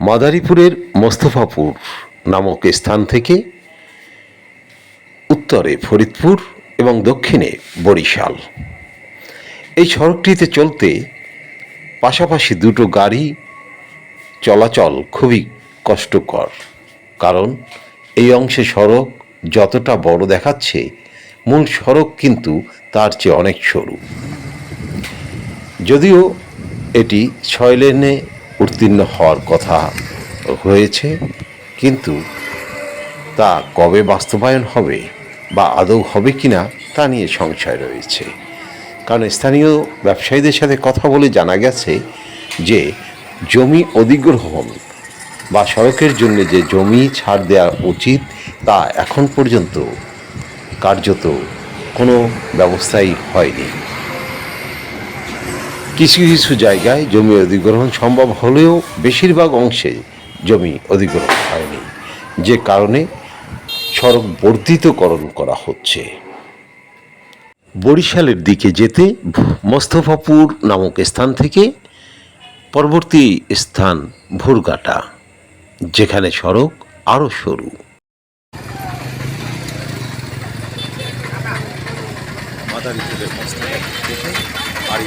মাদারীপুরের মোস্তফাপুর নামক স্থান থেকে উত্তরে ফরিদপুর এবং দক্ষিণে বরিশাল। এই সড়কটিতে চলতে পাশাপাশি দুটো গাড়ি চলাচল খুবই কষ্টকর, কারণ এই অংশে সড়ক যতটা বড় দেখাচ্ছে, মূল সড়ক কিন্তু তার চেয়ে অনেক সরু। যদিও এটি ছয় লেনে উত্তীর্ণ হওয়ার কথা হয়েছে, কিন্তু তা কবে বাস্তবায়ন হবে বা আদৌ হবে কিনা তা নিয়ে সংশয় রয়েছে। কারণ স্থানীয় ব্যবসায়ীদের সাথে কথা বলে জানা গেছে যে, জমি অধিগ্রহণ বা সড়কের জন্য যে জমি ছাড় দেওয়া উচিত তা এখন পর্যন্ত কার্যত কোনো ব্যবস্থাই হয়নি। কিছু কিছু জায়গায় জমি অধিগ্রহণ সম্ভব হলেও বেশিরভাগ অংশে জমি অধিগ্রহণ হয়নি। যে কারণে সড়ক বর্ধিতকরণ করা হচ্ছে। বরিশালের দিকে যেতে মোস্তফাপুর নামক স্থান থেকে পরবর্তী স্থান ভুরঘাটা যেখানে সড়ক আরও সরু। মাদারীপুরের বাড়ি